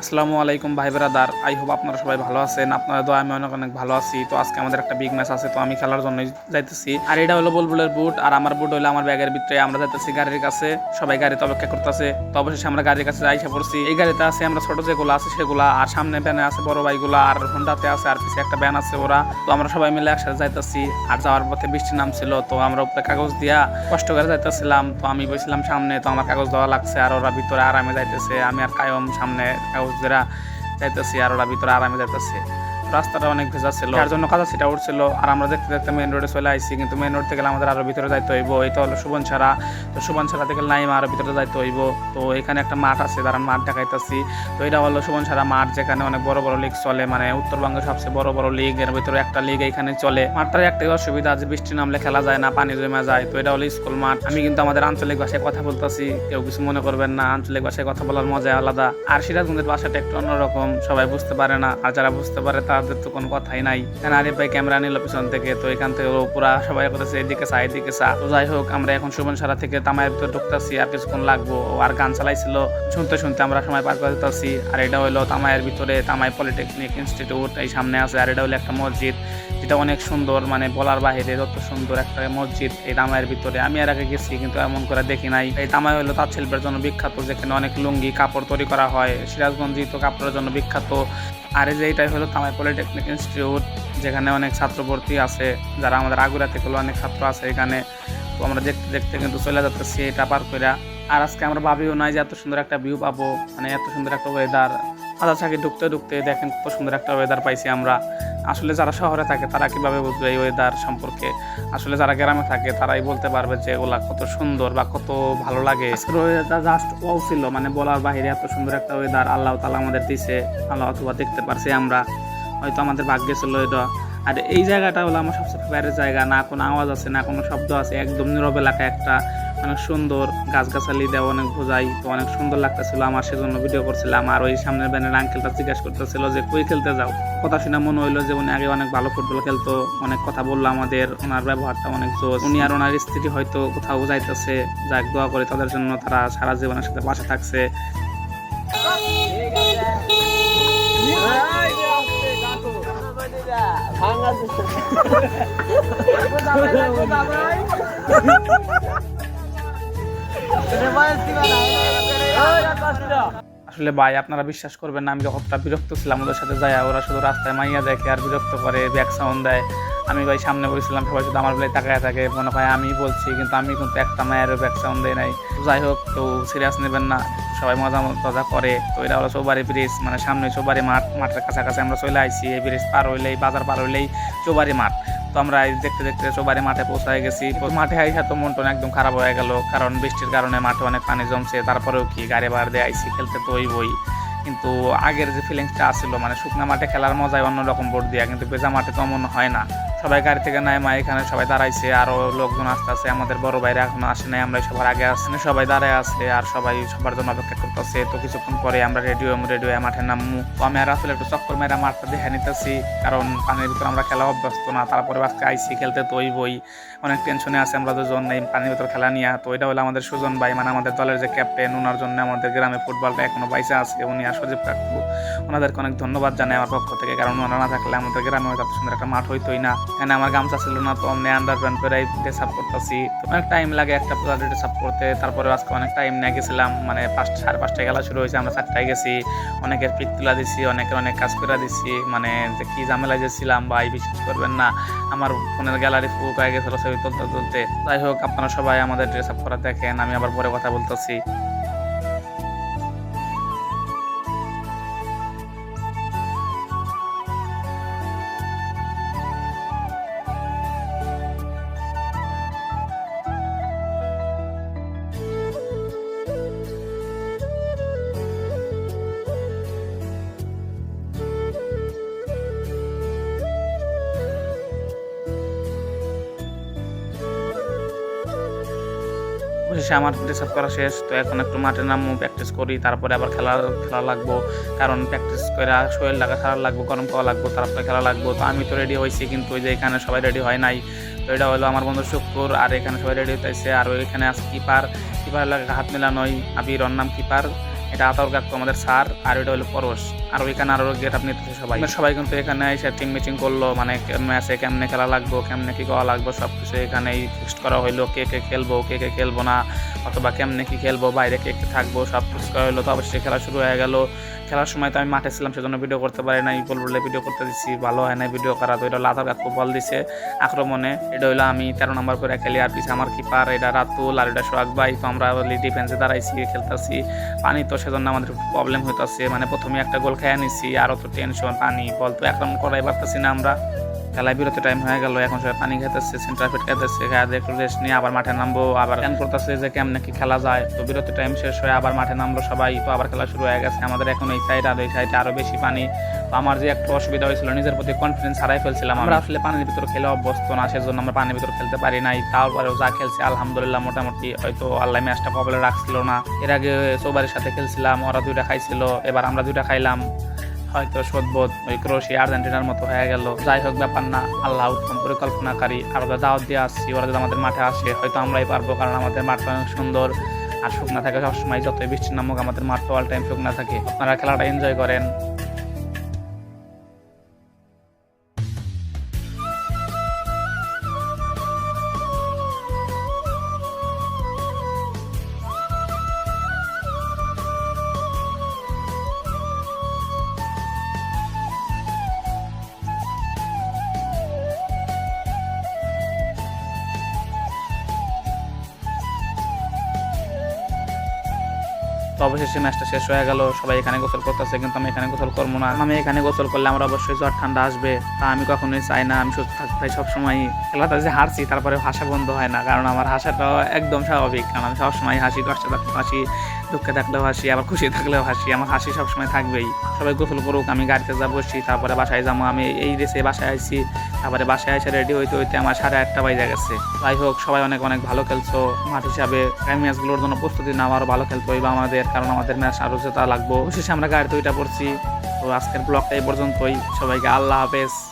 আসসালামু আলাইকুম, ভাই ব্রাদার। আই হোপ আপনারা সবাই ভালো আছেন। আপনারা দোয়া, আমি অনেক অনেক ভালো আছি। তো আজকে আমাদের একটা বিগ ম্যাচ আছে, তো আমি খেলার জন্য যাইতেছি। আর এটা হলো বুলবুলের বুট আর আমার বুট হলো আমার ব্যাগের ভিতরে। আমরা যাইতেছি গাড়ির কাছে, সবাই গাড়িতে অপেক্ষা করতেছে। তো অবশেষে আমরা গাড়ির কাছে আইসা পড়ছি। এই গাড়িতে আছে আমরা ছোট যেগুলো আছে, সেগুলা, আর সামনে ভ্যানে আছে বড় বাইকগুলো আর হোন্ডাতে আছে আর পিছিয়ে একটা ব্যান আছে ওরা। তো আমরা সবাই মিলে একসাথে যাইতেছি, আর যাওয়ার পথে বৃষ্টি নামছিল। তো আমরা উপরে কাগজ দিয়া কষ্ট করে যাইতেছিলাম। তো আমি বসছিলাম সামনে, তো আমার কাগজ দেওয়া লাগছে, আর ওরা ভিতরে আরামে যাইতেছে। আমি আর কায়ম সামনে দেরা যাইতেছি আর ওরা ভিতরে আরামে যাইতেছে। রাস্তাটা অনেক ভেজা ছিল। তার জন্য কাদা সেটা উঠছিল। আর আমরা দেখতে দেখতে মেন রোডে চলে আইছি, কিন্তু মেন রোড থেকে আমাদের আরও ভিতরে যাইতে হইব। তো হলো সুবন ছাড়া। তো সুবন ছাড়া থেকে নাইমা আরও ভিতরে যাইতে হইব। তো এখানে একটা মাঠ আছে তারা মাঠ দেখাইতেছি। তো এটা হলো সুবন ছাড়া মাঠ, যেখানে অনেক বড় বড় লিগ চলে। মানে উত্তরবঙ্গের সবচেয়ে বড় বড় লিগ এর ভিতরে একটা লিগ এখানে চলে। মাঠটার একটাই অসুবিধা যে বৃষ্টি নামলে খেলা যায় না, পানি জমে যায়। তো এটা হলো স্কুল মাঠ। আমি কিন্তু আমাদের আঞ্চলিক ভাষায় কথা বলতেছি, কেউ কিছু মনে করবেন না। আঞ্চলিক ভাষায় কথা বলার মজা আলাদা। আর সিরাজগঞ্জের ভাষাটা একটু অন্যরকম, সবাই বুঝতে পারে না। আর যারা বুঝতে পারে তাদের তো কোনো কথাই নাই। এখানে আরিফ ভাই ক্যামেরা নিল পিছন থেকে, তো এখান থেকে পুরা সবাই করতেছে এদিকে চা এদিকে চা তো যাই হোক, আমরা এখন সুবন সারা থেকে তামায়ের ভিতরে ঢুকতেছি আর কিছুক্ষণ লাগবো। আর গান চালাইছিল। শুনতে শুনতে আমরা সময় পার করে দিতেছি। আর এটা হলো তামায়ের ভিতরে তামাই পলিটেকনিক ইনস্টিটিউট এই সামনে আছে। আর এটা হলো একটা মসজিদ। যেটা অনেক সুন্দর মানে বলার বাহিরে যত সুন্দর একটা মসজিদ এই তামায়ের ভিতরে। আমি এর আগে গেছি, কিন্তু এমন করে দেখি নাই। এই তামাই হলো তাঁত শিল্পের জন্য বিখ্যাত, যেখানে অনেক লুঙ্গি, কাপড় তৈরি করা হয়। সিরাজগঞ্জই তো কাপড়ের জন্য বিখ্যাত। আর এই যে এটাই হলো তামাই পলিটেকনিক ইনস্টিটিউট, যেখানে অনেক ছাত্র ভর্তি আছে, যারা আমাদের আগুরা থেকে অনেক ছাত্র আছে এখানে। তো আমরা দেখতে দেখতে কিন্তু চলে যাচ্ছি এটা পার করে আর আজকে আমরা ভাবিও নাই যে এত সুন্দর একটা ভিউ পাবো মানে এত সুন্দর একটা ওয়েদার আদা ছাকে ঢুকতে ঢুকতে দেখেন কত সুন্দর একটা ওয়েদার পাইছি আমরা। আসলে যারা শহরে থাকে, তারা কীভাবে বুঝবে এই ওয়েদার সম্পর্কে? আসলে যারা গ্রামে থাকে, তারাই বলতে পারবে যে ওগুলা কত সুন্দর বা কত ভালো লাগে। জাস্ট ও ছিল মানে বলার বাইরে এত সুন্দর একটা ওয়েদার আল্লাহ তালা আমাদের দিছে, আল্লাহ অথবা দেখতে পারছি আমরা। হয়তো আমাদের ভাগ্যে ছিল এটা। আর এই জায়গাটা হলো আমার সবচেয়ে ফেভারিট জায়গা, না কোনো আওয়াজ আছে, না কোনো শব্দ আছে, একদম নীরব এলাকা একটা অনেক সুন্দর গাছগাছালি দেওয়া অনেক বোঝাই তো অনেক সুন্দর লাগতেছিল আমার সেজন্য ভিডিও করছিলাম। আর ওই সামনের ব্যানের আঙ্কেলটা জিজ্ঞাসা করতেছিল যে কই খেলতে যাও? কথা শুনে মনে হইল যে উনি আগে অনেক ভালো ফুটবল খেলতো অনেক কথা বলল আমাদের ওনার ব্যবহারটা অনেক জোর উনি আর ওনার স্ত্রী হয়তো কোথাও যাইতেছে যাক দোয়া করে তাদের জন্য তারা সারা জীবনের সাথে পাশে থাকছে। আসলে ভাই আপনারা বিশ্বাস করবেন না আমি যতটা বিরক্ত ছিলাম ওদের সাথে যায় ওরা শুধু রাস্তায় মাইয়া দেখে আর বিরক্ত করে ব্যাক সাউন্ড দেয়। আমি ভাই সামনে বলেছিলাম সবাই শুধু আমার বেলায় তাকায় থাকে মনে হয় আমি বলছি কিন্তু আমি কিন্তু একটা মায়েরও ব্যাক সাউন্ড দেয় নাই। যাই হোক কেউ সিরিয়াস নেবেন না সবাই মজা মজা করে। তো এটা হলো চৌবাড়ি ব্রিজ মানে সামনে চৌবাড়ি মাঠ মাঠের কাছাকাছি আমরা চলে আইছি এই ব্রিজ পার হইলেই বাজার পার হইলেই চৌবাড়ি মাঠ। তো আমরা দেখতে দেখতে সবারই মাঠে পৌঁছায় গেছি। মাঠে আইসা তো মন টন একদম খারাপ হয়ে গেল, কারণ বৃষ্টির কারণে মাঠে অনেক পানি জমছে, তারপরেও কি গাড়ি ভাড়া দিয়ে আইসি, খেলতে তো ওই বই কিন্তু আগের যে ফিলিংসটা আসছিল মানে শুকনা মাঠে খেলার মজাই অন্যরকম বোর্ড দিয়া, কিন্তু বেজা মাঠে তো মনে হয় না। সবাই গাড়ি থেকে নাই, মা এখানে সবাই দাঁড়াইছে, আরও লোকজন আসতে আছে আমাদের বড় ভাইরা এখনও আসে নাই, আমরা সবার আগে আসছি সবাই দাঁড়ায় আছে আর সবাই সবার জন্য অপেক্ষা করতেছে। তো কিছুক্ষণ পরে আমরা রেডিও রেডিও মাঠে নামবো তো আমি আর আসলে একটু চক্কর মেরা মাঠটা দেখে নিতেছি, কারণ পানির ভিতরে আমরা খেলা অভ্যস্ত না, তারপরে আজকে আইসি খেলতে তো বই অনেক টেনশনে আছে আমরা দুজন, এই পানির ভিতরে খেলা নিয়ে। তো এটা হলো আমাদের সুজন ভাই মানে আমাদের দলের যে ক্যাপ্টেন ওনার জন্য আমাদের গ্রামে ফুটবলটা এখনও বাইসে আছে, উনি আর সজীব কাকু। ওনাদেরকে অনেক ধন্যবাদ জানাই আমার পক্ষ থেকে, কারণ ওনারা না থাকলে আমাদের গ্রামে হয়তো সুন্দর একটা মাঠ হইতোই না। এখানে আমার গামছা ছিল না, তো আমি আন্ডার প্যান্ট পরে আপ করতেছি তো অনেক টাইম লাগে একটা ড্রেস আপ করতে। তারপরে আজকে অনেক টাইম নিয়ে গেছিলাম মানে পাঁচটা সাড়ে পাঁচটায় খেলা শুরু হয়েছে, আমরা চারটায় গেছি। অনেকের পিক তুলা দিছি, অনেকের অনেক কাজ করে দিছি। মানে যে কি ঝামেলা যে ছিলাম ভাই বিশ্বাস করবেন না, আমার ফোনের গ্যালারি ফুক হয়ে গেছিল ছবি তুলতে তুলতে। যাই হোক, আপনারা সবাই আমাদের ড্রেস আপ করা দেখেন, আমি আবার পরে কথা বলতেছি। অবশেষে আমার ড্রেস আপ করা শেষ। তো এখন একটু মাঠে নামবো প্র্যাকটিস করি, তারপরে আবার খেলা খেলা লাগবো। কারণ প্র্যাকটিস করে শরীর লাগা খেলা লাগবো, গরম খাওয়া লাগবো, তারপরে খেলা লাগবো। তো আমি তো রেডি হয়েছি কিন্তু ওই যে এখানে সবাই রেডি হয় নাই। তো এটা হলো আমার বন্ধু শুক্র আর এখানে সবাই রেডি হইতেছে। আর ওইখানে আছে কিপার। কিপার লাগে হাত মেলানোই। আবির, ওর নাম কিপার। এটা আতাউর কাকু আমাদের স্যার, আর এটা হলো পরশ। আর ওইখানে আরও গেট আপ নিতেছে সবাই। সবাই কিন্তু এখানে এসে টিম মিটিং করল মানে ম্যাচে কেমনে খেলা লাগবো, কেমনে কি করা লাগবো সব কিছু এখানেই ফিক্সড করা হইল, কে কে খেলব, কে কে খেলব না, অথবা কেমনে কি খেলব, বাইরে কে কে থাকব সব ফিক্স করা হইল। তো অবশ্যই খেলা শুরু হয়ে গেল। খেলার সময় তো আমি মাঠে ছিলাম, সেজন্য ভিডিও করতে পারি নাই, বল বলে ভিডিও করতে দিচ্ছি ভালো হয় না ভিডিও করা, তো এটা হলো আতার বল দিছে আক্রমণে, এটা হলো আমি তেরো নম্বর করে খেলি, আর পিছিয়ে আমার কিপার এটা রাতুল আর এটা সোহাগ ভাই, তো আমরা ডিফেন্সে দাঁড়াইছি, খেলতেছি, পানি তো সেজন্য আমাদের প্রবলেম হইতেছে মানে প্রথমে একটা গোল খেয়ে নিছি আরও তো টেনশন পানি, বল তো আক্রমণ করাই পারতেছি না আমরা। খেলায় বিরতি টাইম হয়ে গেল, এখন সবাই পানি খেতেছে সেন্টার ফিট খেতেছে খেয়ে একটু রেস্ট নিয়ে আবার মাঠে নামবো, আবার প্ল্যান করতেছে যে কেমনে কি খেলা যায়। তো বিরতি টাইম শেষ হয়ে আবার মাঠে নামলো সবাই, তো আবার খেলা শুরু হয়ে গেছে। আমাদের এখন এই সাইড আর ওই সাইডে আরও বেশি পানি। তো আমার যে একটু অসুবিধা হয়েছিল, নিজের প্রতি কনফিডেন্স হারাই ফেলছিলাম। আমরা আসলে পানির ভিতরে খেলে অভ্যস্ত না, সেজন্য আমরা পানির ভিতরে খেলতে পারি নাই। তারপরেও যা খেলছি, আলহামদুলিল্লাহ মোটামুটি, হয়তো আল্লাহ ম্যাচটা কবলে রাখছিল না। এর আগে সৌবারের সাথে খেলছিলাম, ওরা দুইটা খাইছিল, এবার আমরা দুইটা খাইলাম। হয়তো সদবোধ ওই ক্রোশিয়া, আর্জেন্টিনার মতো হয়ে গেল। যাই হোক, ব্যাপার না। আল্লাহ উত্তম পরিকল্পনাকারী। আর ওরা দাওয়াত দিয়ে আসছি, ওরা যদি আমাদের মাঠে আসে, হয়তো আমরাই পারব, কারণ আমাদের মাঠটা অনেক সুন্দর। আর শুকনা থাকে সবসময় যতই বৃষ্টি নামক আমাদের মাঠটা অল টাইম শুকনা থাকে। আপনারা খেলাটা এনজয় করেন। তো অবশেষে ম্যাচটা শেষ হয়ে গেল। সবাই এখানে গোসল করতেছে, কিন্তু আমি এখানে গোসল করব না। আমি এখানে গোসল করলে আমার অবশ্যই জ্বর ঠান্ডা আসবে। তা আমি কখনোই চাই না, আমি সুস্থ থাকতে চাই সবসময় খেলাটা যে হারছি তারপরে হাসা বন্ধ হয় না, কারণ আমার হাসাটা একদম স্বাভাবিক। কারণ আমি সবসময় হাসি, কষ্টে থাকলেও হাসি। দুঃখে থাকলেও হাসি, আবার খুশি থাকলেও হাসি, আমার হাসি সবসময় থাকবেই। সবাই গোসল করুক, আমি গাড়িতে যাব, বসছি, তারপরে বাসায় যাব। আমি এই রেসে বাসায় আইছি, তারপরে বাসায় এসে রেডি হইতে হইতে আমার সাড়ে আটটা বাজে গেছে। যাই হোক, সবাই অনেক অনেক ভালো খেলছো। মাঠ হিসাবে ম্যাচগুলোর জন্য প্রস্তুতি নেওয়া আরও ভালো খেলতে হইবে আমাদের, কারণ আমাদের ম্যাচ আরও জেতা লাগবো। শেষে আমরা গাড়িতে ওইটা পড়ছি। তো আজকের ব্লগটা এই পর্যন্তই। সবাইকে আল্লাহ হাফেজ।